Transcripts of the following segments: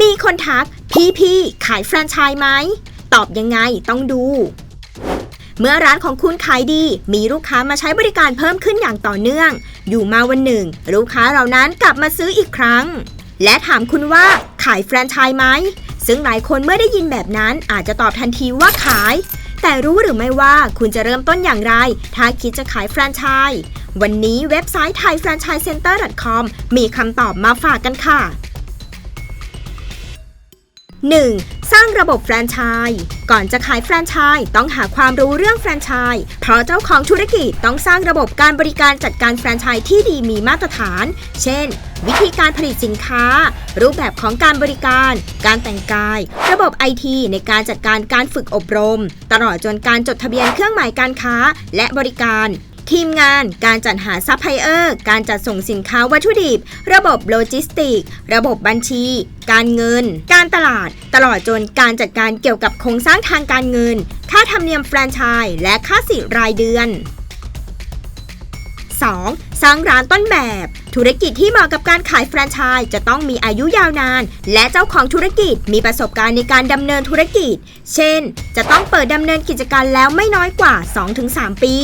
มีคนทัก พี่พี่ขายแฟรนไชส์ไหม ตอบยังไงต้องดู เมื่อร้านของคุณขายดี มีลูกค้ามาใช้บริการเพิ่มขึ้นอย่างต่อเนื่อง อยู่มาวันหนึ่ง ลูกค้าเหล่านั้นกลับมาซื้ออีกครั้ง และถามคุณว่าขายแฟรนไชส์ไหม ซึ่งหลายคนเมื่อได้ยินแบบนั้นอาจจะตอบทันทีว่าขาย แต่รู้หรือไม่ว่าคุณจะเริ่มต้นอย่างไร ถ้าคิดจะขายแฟรนไชส์วันนี้เว็บไซต์ thaifranchisecenter.com มีคำตอบมาฝากกันค่ะ 1. สร้างระบบแฟรนไชส์ก่อนจะขายแฟรนไชส์ต้องหาความรู้เรื่องแฟรนไชส์เพราะเจ้าของธุรกิจต้องสร้างระบบการบริการจัดการแฟรนไชส์ที่ดีมีมาตรฐาน เช่น วิธีการผลิตสินค้า รูปแบบของการบริการ การแต่งกาย ระบบไอทีในการจัดการการฝึกอบรม ตลอดจนการจดทะเบียนเครื่องหมายการค้า และบริการ ทีมงาน การจัดหาซัพพลายเออร์ การจัดส่งสินค้าวัตถุดิบ ระบบโลจิสติก ระบบบัญชี การเงิน การตลาด ตลอดจนการจัดการเกี่ยวกับโครงสร้างทางการเงิน ค่าธรรมเนียมแฟรนไชส์และค่าสิทธิ์รายเดือน 2. สร้างร้านต้นแบบ ธุรกิจที่เหมาะกับการขายแฟรนไชส์จะต้องมีอายุยาวนาน และเจ้าของธุรกิจมีประสบการณ์ในการดำเนินธุรกิจ เช่น จะต้องเปิดดำเนินกิจการแล้วไม่น้อยกว่า 2-3 ปี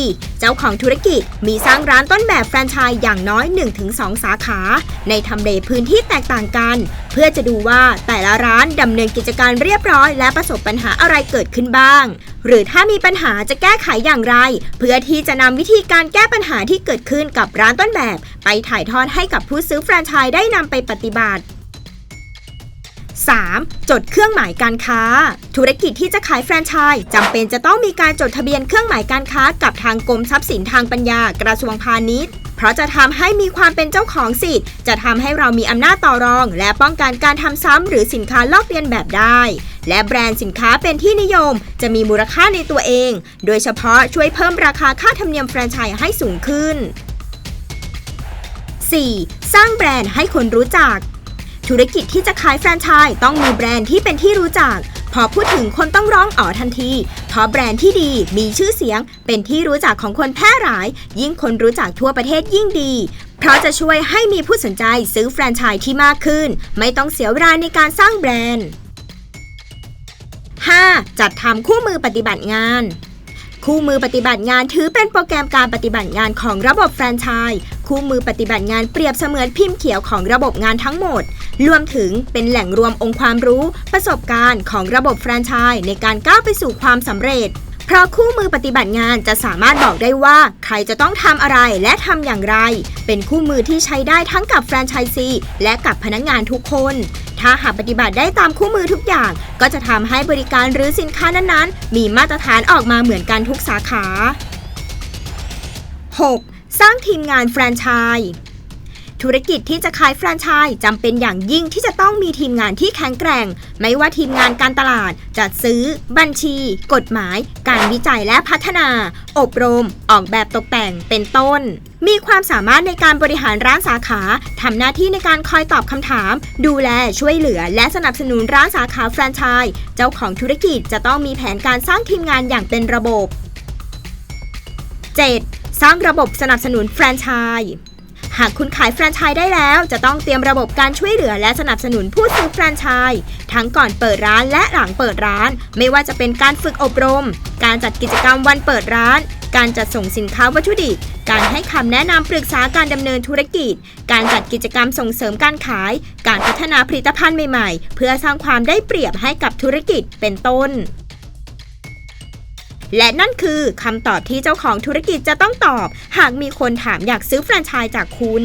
เจ้าของธุรกิจมีสร้างร้านต้นแบบแฟรนไชส์อย่างน้อย 1-2 สาขา ในทำเลพื้นที่แตกต่างกันเพื่อจะดูว่าแต่ละร้านดำเนินกิจการเรียบร้อย และประสบปัญหาอะไรเกิดขึ้นบ้าง หรือถ้ามีปัญหาจะแก้ไขอย่างไร เพื่อที่จะนำวิธีการแก้ปัญหาที่เกิดขึ้นกับร้านต้นแบบ ไปถ่ายทอดให้กับผู้ซื้อแฟรนไชส์ได้นำไปปฏิบัติ 3. จดเครื่องหมายการค้า ธุรกิจที่จะขายแฟรนไชส์จำเป็นจะต้องมีการจดทะเบียนเครื่องหมายการค้ากับทางกรมทรัพย์สินทางปัญญากระทรวงพาณิชย์ เพราะจะทำให้มีความเป็นเจ้าของสิทธิ์ จะทำให้เรามีอำนาจต่อรอง และป้องกันการทำซ้ำหรือสินค้าลอกเลียนแบบได้ และแบรนด์สินค้าเป็นที่นิยม จะมีมูลค่าในตัวเอง โดยเฉพาะช่วยเพิ่มราคาค่าธรรมเนียมแฟรนไชส์ให้สูงขึ้น 4. สร้างแบรนด์ให้คนรู้จัก ธุรกิจที่จะขายแฟรนไชส์ต้องมีแบรนด์ที่เป็นที่รู้จัก พอพูดถึงคนต้องร้องอ๋อทันที เพราะแบรนด์ที่ดีมีชื่อเสียง เป็นที่รู้จักของคนแพร่หลาย ยิ่งคนรู้จักทั่วประเทศยิ่งดี เพราะจะช่วยให้มีผู้สนใจซื้อแฟรนไชส์ที่มากขึ้น ไม่ต้องเสียเวลาในการสร้างแบรนด์ 5. จัดทำคู่มือปฏิบัติงานคู่มือปฏิบัติงานถือเป็นโปรแกรมการปฏิบัติงานของระบบแฟรนไชส์ คู่มือปฏิบัติงานเปรียบเสมือนพิมพ์เขียวของระบบงานทั้งหมด รวมถึงเป็นแหล่งรวมองค์ความรู้ ประสบการณ์ของระบบแฟรนไชส์ในการก้าวไปสู่ความสำเร็จเพราะคู่มือปฏิบัติงานจะสามารถบอกได้ว่า ใครจะต้องทำอะไรและทำอย่างไร เป็นคู่มือที่ใช้ได้ทั้งกับแฟรนไชส์ซีและกับพนักงานทุกคน ถ้าหากปฏิบัติได้ตามคู่มือทุกอย่าง ก็จะทำให้บริการหรือสินค้านั้นๆ มีมาตรฐานออกมาเหมือนกันทุกสาขา 6. สร้างทีมงานแฟรนไชส์ธุรกิจที่จะขายแฟรนไชส์จำเป็นอย่างยิ่งที่จะต้องมีทีมงานที่แข็งแกร่ง ไม่ว่าทีมงานการตลาด จัดซื้อ บัญชี กฎหมาย การวิจัยและพัฒนา อบรม ออกแบบตกแต่งเป็นต้น มีความสามารถในการบริหารร้านสาขาทำหน้าที่ในการคอยตอบคำถาม ดูแลช่วยเหลือ และสนับสนุนร้านสาขาแฟรนไชส์เจ้าของธุรกิจจะต้องมีแผนการสร้างทีมงานอย่างเป็นระบบ 7. สร้างระบบสนับสนุนแฟรนไชส์หากคุณขายแฟรนไชส์ได้แล้ว จะต้องเตรียมระบบการช่วยเหลือและสนับสนุนผู้ซื้อแฟรนไชส์ทั้งก่อนเปิดร้านและหลังเปิดร้าน ไม่ว่าจะเป็นการฝึกอบรม การจัดกิจกรรมวันเปิดร้าน การจัดส่งสินค้าวัตถุดิบ การให้คำแนะนำปรึกษาการดำเนินธุรกิจ การจัดกิจกรรมส่งเสริมการขาย การพัฒนาผลิตภัณฑ์ใหม่ ๆ เพื่อสร้างความได้เปรียบให้กับธุรกิจเป็นต้น และนั่นคือคำตอบที่เจ้าของธุรกิจจะต้องตอบ หากมีคนถามอยากซื้อแฟรนไชส์จากคุณ